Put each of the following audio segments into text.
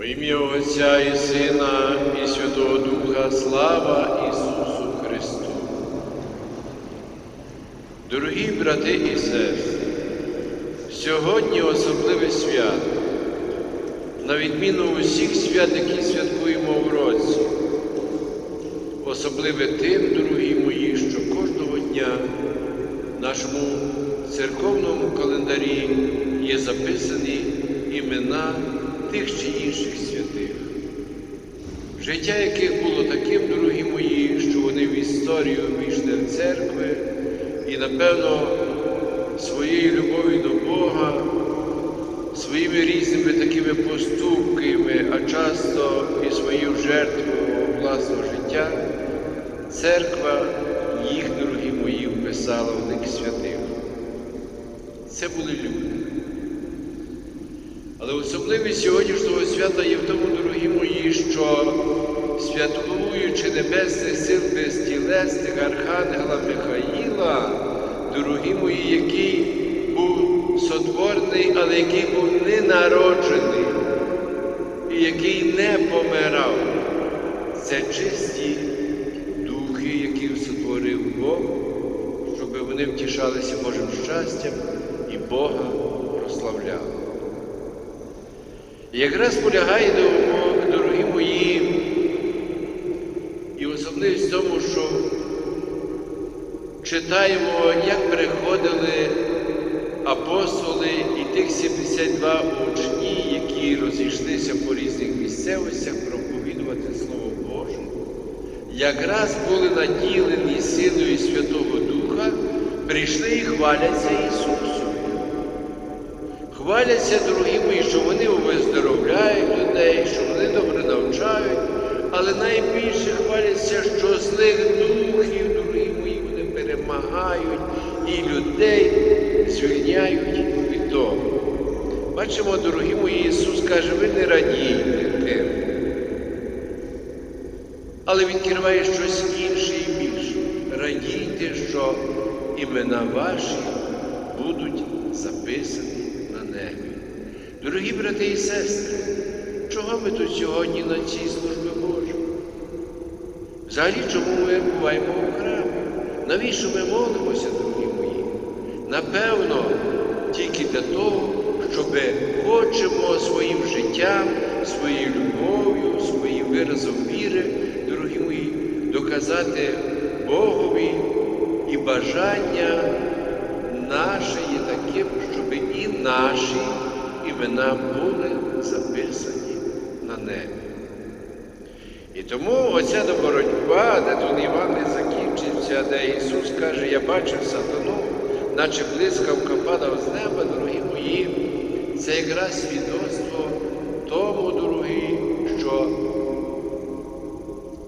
Во ім'я Отця і Сина, і Святого Духа, слава Ісусу Христу. Дорогі брати і сестри, сьогодні особливе свято, на відміну усіх свят, які святкуємо в році. Особливе тим, дорогі мої, що кожного дня в нашому церковному календарі є записані імена тих чи інших святих, життя яких було таким, дорогі мої, що вони в історію війшли в церкви і, напевно, своєю любов'ю до Бога, своїми різними такими поступками, а часто і своєю жертвою власного життя, церква їх, дорогі мої, вписала в них святих. Це були люди. Особливість сьогоднішнього свята є в тому, дорогі мої, що святкуючи небесних сил безтілесних Архангела Михаїла, дорогі мої, який був сотворений, але який був ненароджений і який не помирав. Це чисті духи, які сотворив Бог, щоб вони втішалися Божим щастям і Бога прославляли. Якраз полягає, дорогі мої, і особливість в тому, що читаємо, як приходили апостоли і тих 72 учні, які розійшлися по різних місцевостях проповідувати Слово Боже, якраз були наділені силою Святого Духа, прийшли і хваляться Ісусу. Хваляться, мої, що вони виздоровляють людей, що вони добре навчають, але найбільше хваляться, що злих духів, дорогі мої, вони перемагають і людей звільняють від того. Бачимо, дорогі мої, Ісус каже, ви не радійте тим, але відкриває щось інше і більше. Радійте, що імена ваші будуть записані. Дорогі брати і сестри, чого ми тут сьогодні на цій службі Божій? Взагалі, чому ми буваємо у храмі? Навіщо ми молимося, дорогі мої? Напевно, тільки для того, щоб хочемо своїм життям, своєю любов'ю, своїм виразом віри, дорогі мої, доказати Богові і бажання наше є таким, щоб і наші імена були записані на небі. І тому оця боротьба, де тут Іван не закінчиться, де Ісус каже, я бачив сатану, наче блискавка падав з неба, дорогі мої, це якраз свідоцтво тому, дорогі, що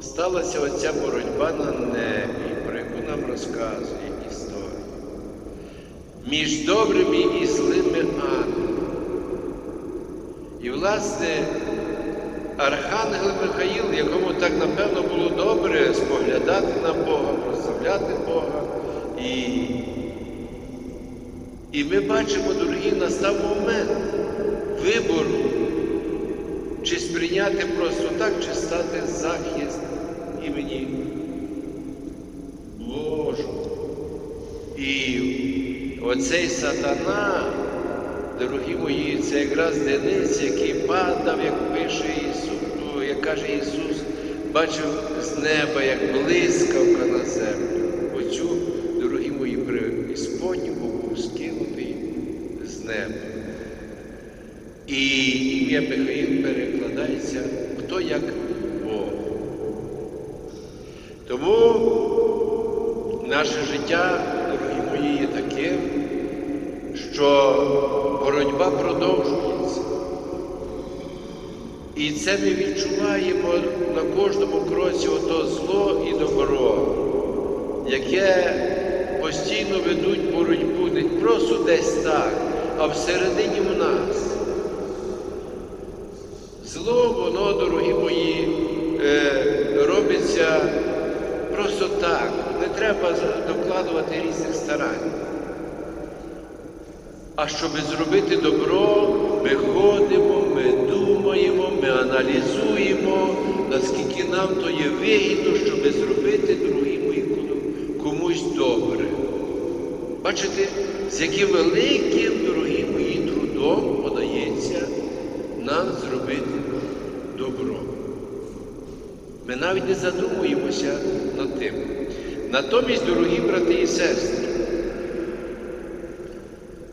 сталася оця боротьба на небі, про яку нам розказує історія. Між добрими і злими ангелами. І, власне, Архангел Михаїл, якому так напевно було добре споглядати на Бога, прославляти Бога. І і ми бачимо, дорогі, настав момент вибору, чи сприйняти просто так, чи стати захист імені Божого. І оцей сатана, це якраз Денис, який падав, як пише Ісус, як каже Ісус, бачив з неба, як блискавка на землю. Оцю, дорогі мої, преісподні був скинутий з неба. І ім'я Михаїл перекладається хто як Бог. Тому наше життя, дорогі мої, є таким, що боротьба продовжується. І це ми відчуваємо на кожному кроці ото зло і добро, яке постійно ведуть боротьбу не просто десь так, а всередині в нас. Зло, воно, дорогі мої, робиться просто так. Не треба докладувати різних старань. А щоб зробити добро, ми ходимо, ми думаємо, ми аналізуємо, наскільки нам то є вигідно, щоб зробити, дорогі комусь добре. Бачите, з яким великим, дорогі мої, трудом подається нам зробити добро. Ми навіть не задумуємося над тим. Натомість, дорогі брати і сестри,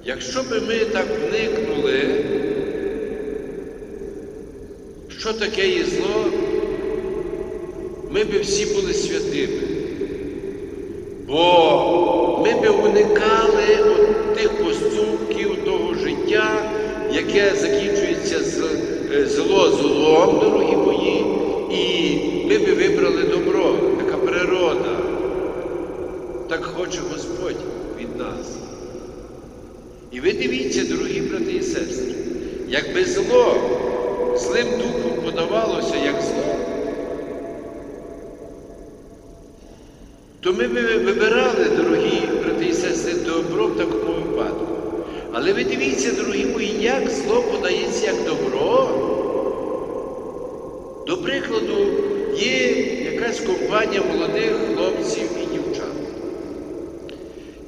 якщо би ми так вникнули, що таке є зло, ми би всі були святими. Бо ми би уникали от тих поступків того життя, яке закінчується з е, зло злом, дорогі мої, і ми би вибрали добро, така природа. Так хоче Господь від нас. І ви дивіться, дорогі брати і сестри, якби зло злим духом подавалося як зло, то ми вибирали, дорогі брати і сестри, добро в такому випадку. Але ви дивіться, дорогі мої, як зло подається як добро. До прикладу, є якась компанія молодих хлопців і дівчат.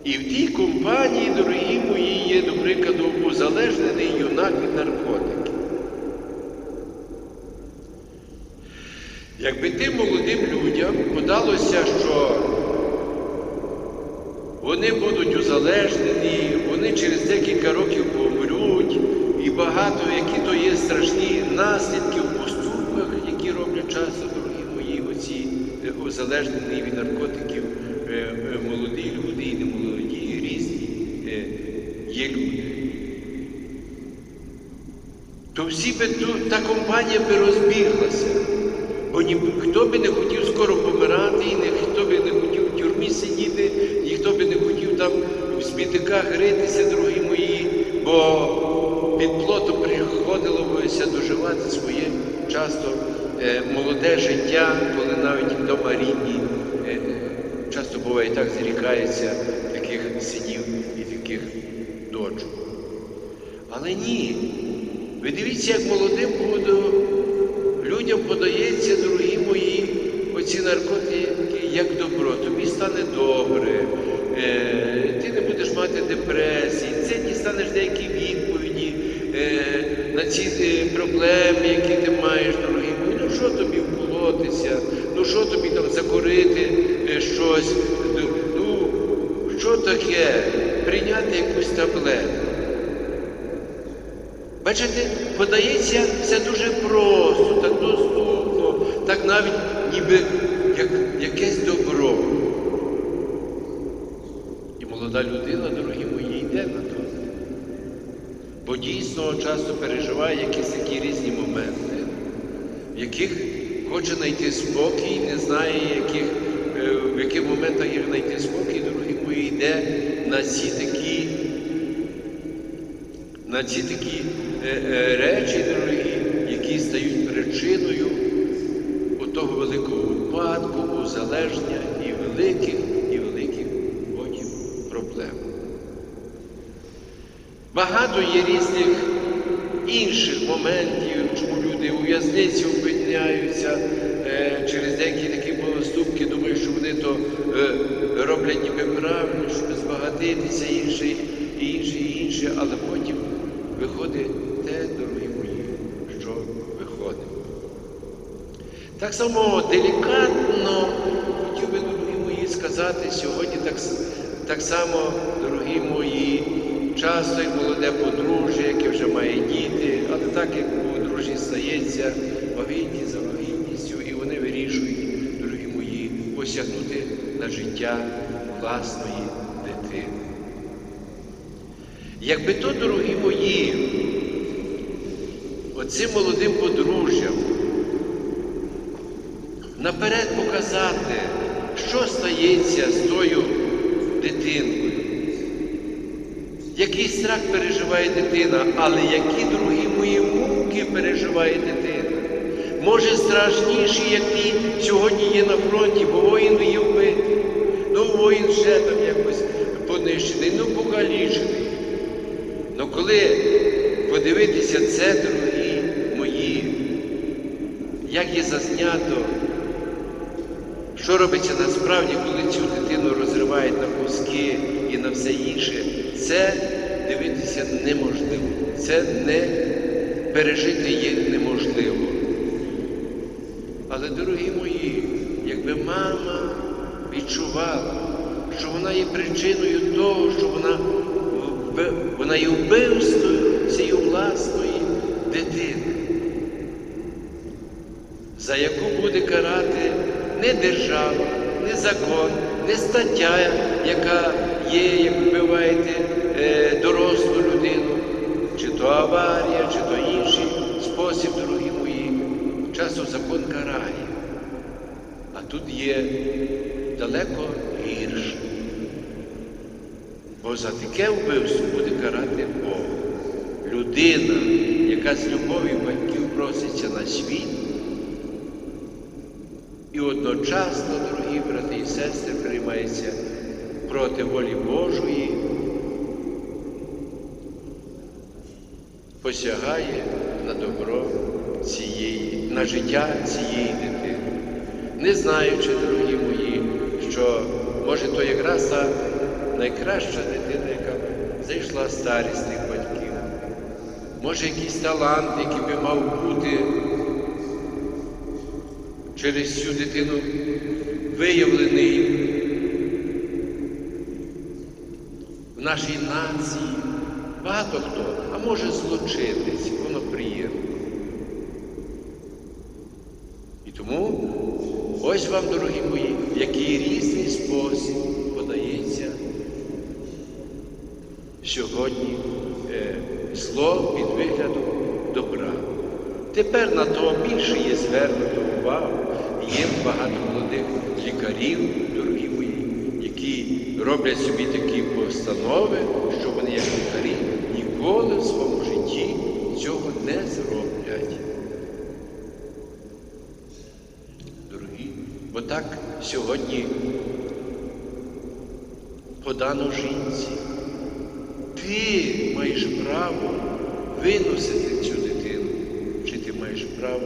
І в тій компанії, дорогі мої, є, до прикладу, узалежнений юнак від наркотиків. Якби тим молодим людям подалося, що вони будуть узалежнені, вони через декілька років помруть, і багато, які то є страшні наслідки в поступках, які роблять часто, дорогі мої, оці е, узалежнені від наркотиків е, е, молоді люди і немолоді, різні є люди. То всі би та компанія би розбіглася. Бо ніхто би не хотів скоро помирати, і ніхто би не хотів в тюрмі сидіти, ніхто би не хотів там в смітниках ритися, дорогі мої, бо під плотом приходилося доживати своє часто е, молоде життя, коли навіть вдома рідні е, часто буває так зрікаються таких синів і таких дочок. Але ні. Ви дивіться, як молодим буду, людям подається, дорогі мої, оці наркотики, як добро. Тобі стане добре, е, ти не будеш мати депресії, це дістанеш деякі відповіді е, на ці е, проблеми, які ти маєш, дорогі. Ну що тобі вколотися, ну що тобі там закорити щось, ну що таке? Прийняти якусь таблетку. Бачите, подається все дуже просто, ніби як якесь добро. І молода людина, дорогі мої, йде на то. Бо дійсно часто переживає якісь такі різні моменти, в яких хоче знайти спокій, не знає, яких, е, в яких моментах їх знайти спокій, дорогі мої, йде на ці такі на ці такі е, е, речі, дорогі, які стають причиною того великого упадку, і великих, і великих потім проблем. Багато є різних інших моментів, чому люди у в'язниці опиняються е, через деякі такі поступки, думають, що вони то е, роблять ніби правильно, щоб збагатитися інше, і інше, і інше, але потім виходить те, дорогі мої, що виходить. Так само делікатно хотів би, дорогі мої, сказати сьогодні так, так само, дорогі мої, часто як молоде подружжя, яке вже має діти, але так як подружжі стається вагітність за вагітністю, і вони вирішують, дорогі мої, посягнути на життя власної дитини. Якби то, дорогі мої, оцим молодим подружжям наперед показати, що стається з тою дитинкою, який страх переживає дитина, але які другі мої муки переживає дитина. Може страшніші, які сьогодні є на фронті, бо воїн є вбитий, ну воїн ще там якось понищений, ну покалічений. Ну коли подивитися це, дорогі мої, як є зазнято, що робиться насправді, коли цю дитину розривають на куски і на все інше, це дивитися неможливо. Це не пережити є неможливо. Але, дорогі мої, якби мама відчувала, що вона є причиною того, що вона, вона є вбивством цієї власної дитини, за яку буде карати не держава, не закон, не стаття, яка є, як вбиваєте е, дорослу людину, чи то аварія, чи то інший спосіб, дорогі мої. Часом закон карає. А тут є далеко гірше. Бо за таке вбивство буде карати Бог. Людина, яка з любові батьків проситься на світ, і одночасно, дорогі брати і сестри, приймається проти волі Божої, посягає на добро цієї, на життя цієї дитини. Не знаючи, дорогі мої, що може то якраз та найкраща дитина, яка зайшла старість тих батьків. Може, якийсь талант, який би мав бути через цю дитину виявлений в нашій нації. Багато хто, а може злочинець, воно приємно. І тому ось вам, дорогі мої, в який різний спосіб подається сьогодні е, зло під виглядом. Тепер на то більше є звернуто увагу. Є багато молодих лікарів, дорогі мої, які роблять собі такі постанови, що вони, як лікарі, ніколи в своєму житті цього не зроблять. Дорогі, бо так сьогодні подано жінці. Ти маєш право виносити цю право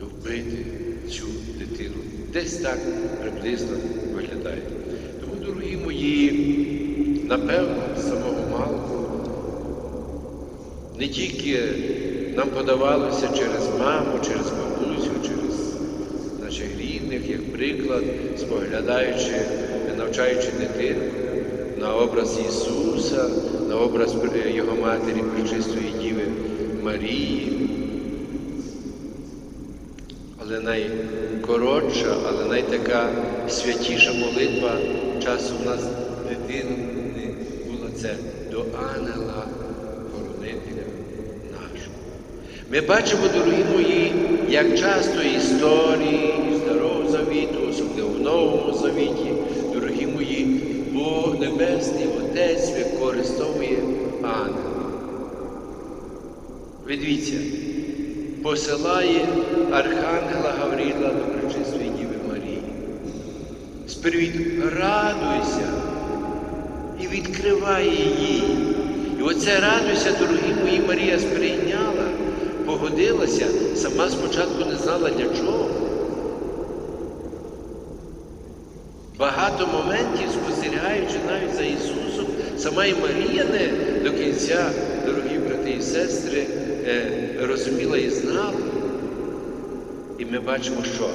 вбити цю дитину. Десь так приблизно виглядає. Тому, дорогі мої, напевно, з самого малку не тільки нам подавалося через маму, через бабусю, через наших рідних, як приклад, споглядаючи, навчаючи дитину на образ Ісуса, на образ Його Матері Пречистої Діви Марії. Але найкоротша, але найтака святіша молитва часу в нас дитину не була це до ангела хоронителя нашого. Ми бачимо, дорогі мої, як часто історії Старого Завіту, особливо в Новому Завіті, дорогі мої, Бог Небесний Отець використовує ангела. Ви посилає Архангела Гавріла до Пречистої Діви Марії. Спервід радуйся і відкриває її. І оце радуйся, дорогі мої, Марія сприйняла, погодилася, сама спочатку не знала для чого. Багато моментів, спостерігаючи навіть за Ісусом, сама і Марія не до кінця, дорогі і сестри, е, розуміла і знала. І ми бачимо, що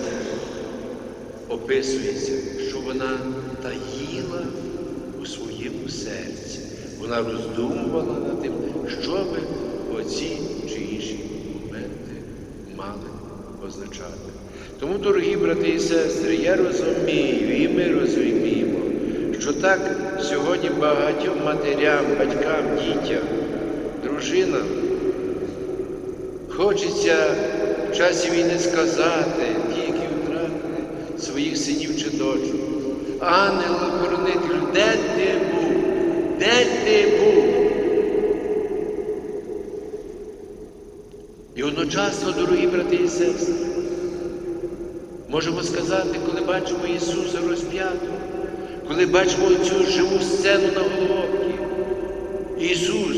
описується, що вона таїла у своєму серці. Вона роздумувала над тим, що би оці чи інші моменти мали означати. Тому, дорогі брати і сестри, я розумію, і ми розуміємо, що так сьогодні багатьом матерям, батькам, дітям, дружинам хочеться в часі війни сказати, ті, які втратили своїх синів чи дочок. Ангел охоронителю, де ти був? Де ти був? І одночасно, дорогі брати і сестри, можемо сказати, коли бачимо Ісуса розп'ятого, коли бачимо цю живу сцену на Голгофі, Ісус,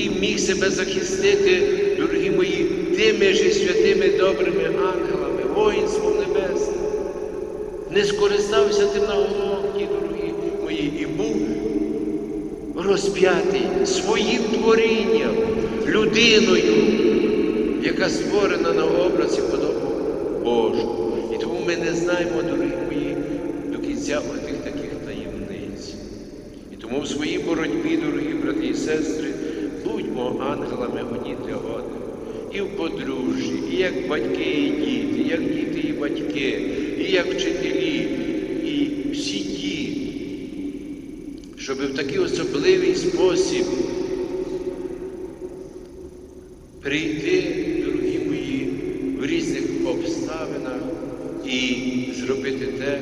який міг себе захистити, дорогі мої, тими ж святими добрими ангелами, воїнством небесним. Не скористався тим на голові, дорогі мої, і був розп'ятий своїм творінням, людиною, яка створена на образі подобу Божу. І тому ми не знаємо, дорогі мої, до кінця отих таких таємниць. І тому в своїй боротьбі, дорогі брати і сестри, будьмо ангелами одні для одного. І в подружжі, і як батьки і діти, як діти і батьки, і як вчителі, і всі ті, щоб в такий особливий спосіб прийти, дорогі мої, в різних обставинах і зробити те,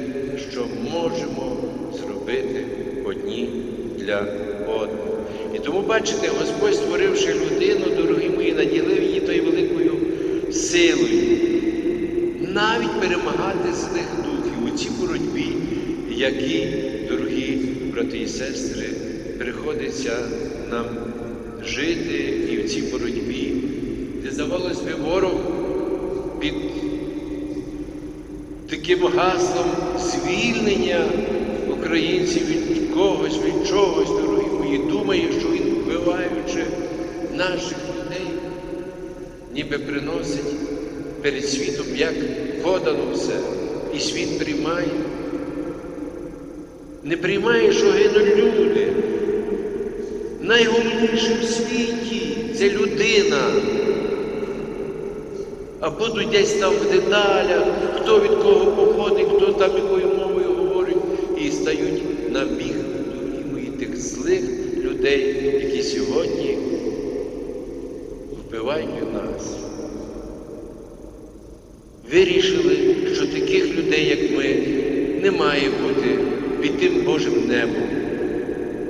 що можемо зробити одні для одного. І тому, бачите, Господь, створивши людину, дорогі мої, наділив її тою великою силою, навіть перемагати злих духів у цій боротьбі, які, дорогі брати і сестри, приходиться нам жити і в цій боротьбі, де, здавалось би, ворог під таким гаслом звільнення українців від когось, від чогось, дорогі мої, думає, що він, вбиваючи наших людей, ніби приносить перед світом як подано все, і світ приймає. Не приймає, що гинуть люди. Найголовніше в світі це людина. А будуть десь там в деталях, хто від кого походить, хто там якою мовою говорить, і стають на біг тих людей, які сьогодні вбивають нас. Вирішили, що таких людей, як ми, не має бути під тим Божим небом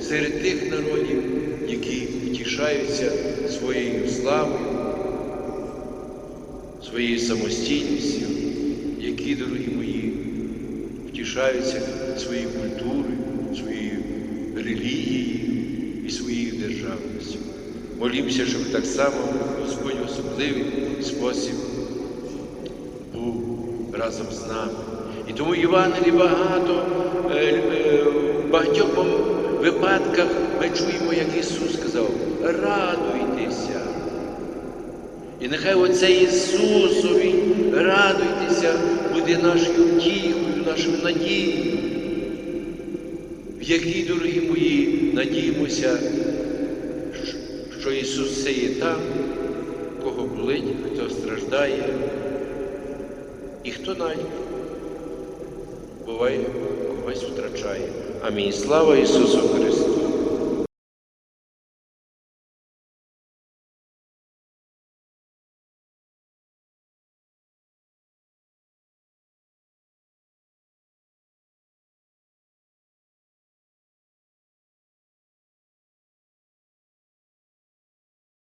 серед тих народів, які втішаються своєю славою, своєю самостійністю, які, дорогі мої, втішаються своєю культурою, релігією і своєю державністю. Молімося, щоб так само Господь особливий спосіб був разом з нами. І тому в Євангелії багато, е, е, в багатьох випадках ми чуємо, як Ісус сказав, радуйтеся. І нехай оце Ісусові, радуйтеся, буде нашою втіхою, нашою надією, в якій, дорогі мої, надіємося, що Ісус це є там, кого болить, хто страждає, і хто навіть буває когось втрачає. Амінь. Слава Ісусу Христу!